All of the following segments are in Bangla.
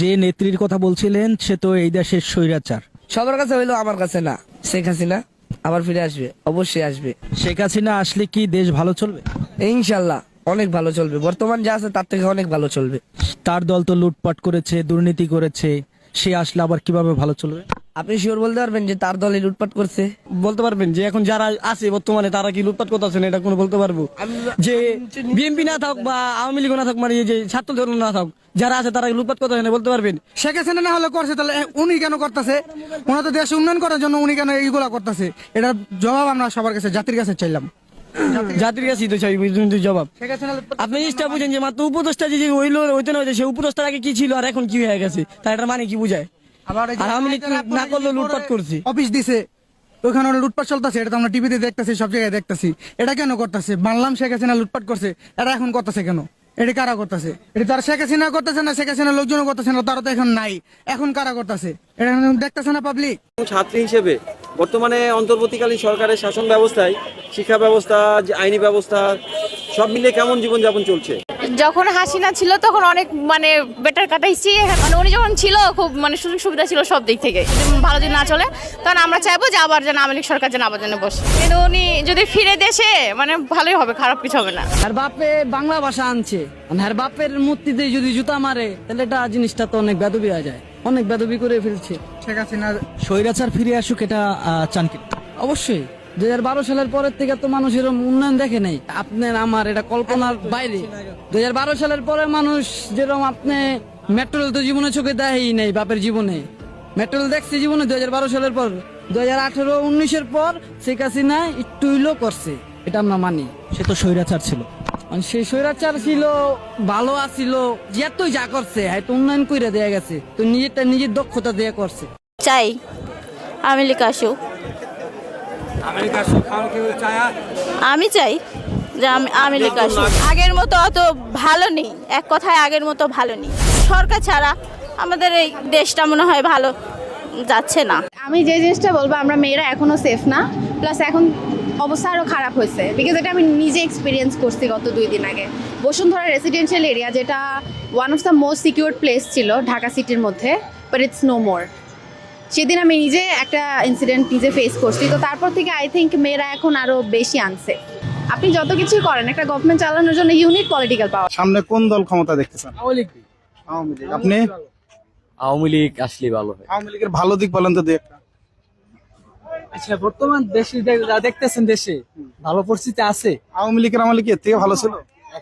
যে নেত্রীর কথা বলছিলেন সে তো এই দেশের স্বৈরাচার। সবার কাছে হইল আমার কাছে না। শেখ হাসিনা আবার ফিরে আসবে অবশ্যই আসবে। শেখ হাসিনা আসলে কি দেশ ভালো চলবে? ইনশাল্লাহ অনেক ভালো চলবে। বর্তমান যা আছে তার থেকে অনেক ভালো চলবে। তার দল তো লুটপাট করেছে দুর্নীতি করেছে সে আসলে আবার কীভাবে ভালো চলবে? আপনি শিওর বলতে পারবেন যে তার দলে লুটপাট করছে? বলতে পারবেন যে এখন যারা আছে বর্তমানে তারা কি লুটপাট করতেছেন এটা কোনো বলতে পারব। যে বিএনপি না থাক বা আওয়ামী লীগ না থাক মানে এই যে ছাত্র দল না থাক যারা আছে তারা লুটপাট করতেছেন বলতে পারবেন? শেখ হাসিনা না হলে করছে তাহলে উনি কেন করতেছে? ওনার তো দেশ উন্নয়ন করার জন্য উনি কেন এইগুলা করতেছে? এটার জবাব আমরা সবার কাছে জাতির কাছে চাইলাম। জাতির কাছেই তো চাই কিন্তু জবাব। আপনি জিনিসটা বুঝেন যে মাত্র উপদেষ্টা যে হইল হইতে না হইতে সে উপদেষ্টার আগে কি ছিল আর এখন কি হয়ে গেছে তার এটা মানে কি বুঝায়? আওয়ামী লীগ না করলেও লুটপাট করছে। অফিস দিছে। ওখানে ওরা লুটপাট চলতেছে এটা তো আমরা টিভিতে দেখতেছি সব জায়গায় দেখতেছি। এটা কেন করতেছে? মানলাম শেখ হাসিনা লুটপাট করছে এটা এখন করতেছে কেন? এটা কারা করতেছে? এটা তার শেখ হাসিনা করতেছে না শেখ হাসিনা লোকজন করতেছে না তারা তো এখন নাই। এখন কারা করতেছে? এটা দেখতেছে না পাবলিক ছাত্রী হিসেবে বর্তমানে অন্তর্বর্তীকালীন সরকারের শাসন ব্যবস্থায় শিক্ষা ব্যবস্থা আইনি ব্যবস্থা সব মিলিয়ে কেমন জীবনযাপন চলছে? যখন হাসিনা ছিল তখন অনেক মানে বেটার কাটাইছি মানে উনি যখন ছিল খুব মানে সুযোগ সুবিধা ছিল সব দিক থেকে। যদি ভালো যদি না চলে তখন আমরা চাইব যে আবার যেন আওয়ামী লীগ সরকার যেন আবার যেন বসে। কিন্তু উনি যদি ফিরে দেশে মানে ভালোই হবে খারাপ কিছু হবে না। আর বাপে বাংলা ভাষা আনছে। আর বাপের মূর্তিতে যদি জুতা মারে তাহলে এটা জিনিসটা তো অনেক বেদবি হয়ে যায়। অনেক বেদবি করে ফেলছে। ঠিক শেখ হাসিনা স্বৈরাচার ফিরে আসুক এটা আহ, চান কি অবশ্যই। দুই হাজার বারো সালের পরের থেকে তো মানুষ এরকম উন্নয়ন দেখে নাই। আপনার আমার এটা কল্পনার বাইরে। দুই হাজার বারো সালের পরে মানুষ যেরকম আপনি মেট্রো রেল তো জীবনে চোখে দেয়ই নাই বাপের জীবনে। মেট্রো রেল দেখছে জীবনে দুই হাজার বারো সালের পর। দুই হাজার আঠারো উনিশের পর শেখ হাসিনা একটু হইলেও করছে এটা আমরা মানি। সে তো স্বৈরাচার ছিল। আর সেই স্বৈরাচার ছিল ভালো আছিল যেতই যা করছে হয়তো উন্নয়ন করে দেয়া গেছে। তো নিজেরটা নিজের দক্ষতা দেয়া করছে। চাই আমি লীগ আসুক আমি চাই যে আমি লীগ আগের মতো অত ভালো নেই। এক কথায় আগের মতো ভালো নেই। সরকার ছাড়া আমাদের এই দেশটা মনে হয় ভালো যাচ্ছে না। আমি যে জিনিসটা বলব আমরা মেয়েরা এখনও সেফ না। প্লাস এখন অবস্থা আরও খারাপ হয়েছে। বিকজ এটা আমি নিজে এক্সপিরিয়েন্স করছি গত দুই দিন আগে। বসুন্ধরা রেসিডেন্সিয়াল এরিয়া যেটা one of the most secure place ছিল ঢাকা সিটির মধ্যে বাট ইটস নো মোর সেদিন আমি নিজে একটা ইনসিডেন্ট নিজে ফেস করছি। তো তারপর থেকে আই থিঙ্ক মেয়েরা এখন আরও বেশি আনছে। আপনি যত কিছুই করেন একটা গভর্নমেন্ট চালানোর জন্য ইউনিট পলিটিক্যাল পাওয়ার সামনে কোন দল ক্ষমতা দেখতে চান আওয়ামী লীগ। আপনি? আওয়ামী লীগ আসলে ভালো হয়। আওয়ামী লীগের ভালো দিক বলেন তো দু একটা। আচ্ছা বর্তমান দেশে যা দেখতেছেন দেশে ভালো পরিস্থিতি আছে। আওয়ামী লীগের আমলে কি এর থেকে ভালো ছিল?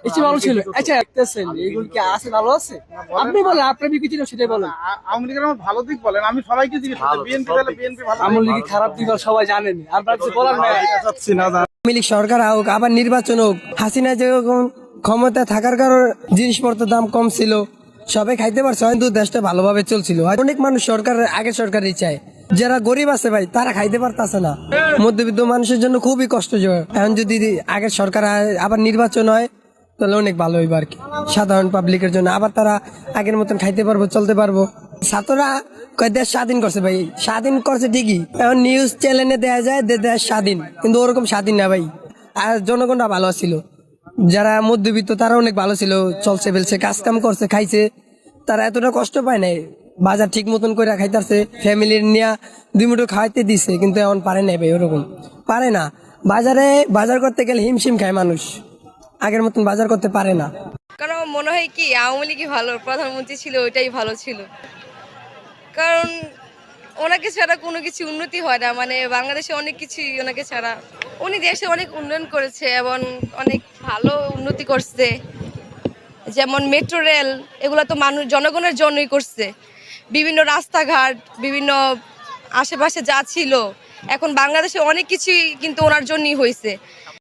এসে ভালো ছিল। আচ্ছা দেখতেছেন এইগুলো কি আছে ভালো আছে? আপনি বলেন আপনার বিকৃতি সেটাই বলেন। আওয়ামী লীগের আমার ভালো দিক বলেন আমি সবাইকে বিএনপি তাহলে বিএনপি ভালো লিগে খারাপ দিক সবাই জানেন। আর কিছু বলার নাই। চাচ্ছি না আওয়ামী লীগ সরকার হোক আবার নির্বাচন হোক হাসিনা যখন ক্ষমতা থাকার কারণে জিনিসপত্রের দাম কম ছিল সবাই খাইতে পারছে হয়তো দেশটা ভালোভাবে চলছিল। অনেক মানুষ সরকার আগে সরকারই চায়। যারা গরিব আছে ভাই তারা খাইতে পারতেছে না। মধ্যবিত্ত মানুষের জন্য খুবই কষ্টজনক। এখন যদি আগের সরকার আবার নির্বাচন হয় তাহলে অনেক ভালো হইব আর কি। সাধারণ পাবলিকের জন্য। আবার তারা আগের মতন খাইতে পারব, চলতে পারব। ছাত্ররা দেশ স্বাধীন করছে ভাই। স্বাধীন করছে ঠিকই। এখন নিউজ চ্যানেলে দেয়া যায় দেশ স্বাধীন। কিন্তু ওরকম স্বাধীন না ভাই। আর জনগণটা ভালো ছিল। যারা মধ্যবিত্ত, তারা অনেক ভালো ছিল। চলছে, ফেলছে কাজ কাম করছে, খাইছে। তারা এতটা কষ্ট পায় নাই। বাজার ঠিক মতন করে খাইতাছে। ফ্যামিলির নিয়ে দুই মুঠো খাইতে দিছে। কিন্তু এখন পারে নাই ভাই, ওরকম। পারে না। বাজারে, বাজার করতে গেলে হিমশিম খায় মানুষ। আগের মতন বাজার করতে পারে না। কারণ মনে হয় কি, আওয়ামী লীগই ভালো, প্রধানমন্ত্রী ছিল, ওইটাই ভালো ছিল। কারণ ওনাকে ছাড়া কোনো কিছু উন্নতি হয় না মানে বাংলাদেশে অনেক কিছুই ওনাকে ছাড়া। উনি দেশে অনেক উন্নয়ন করেছে এবং অনেক ভালো উন্নতি করছে। যেমন মেট্রো রেল, এগুলো তো মানুষ, জনগণের জন্যই করছে। বিভিন্ন রাস্তাঘাট, বিভিন্ন আশেপাশে যা ছিল, এখন বাংলাদেশে অনেক কিছুই কিন্তু ওনার জন্যই হয়েছে।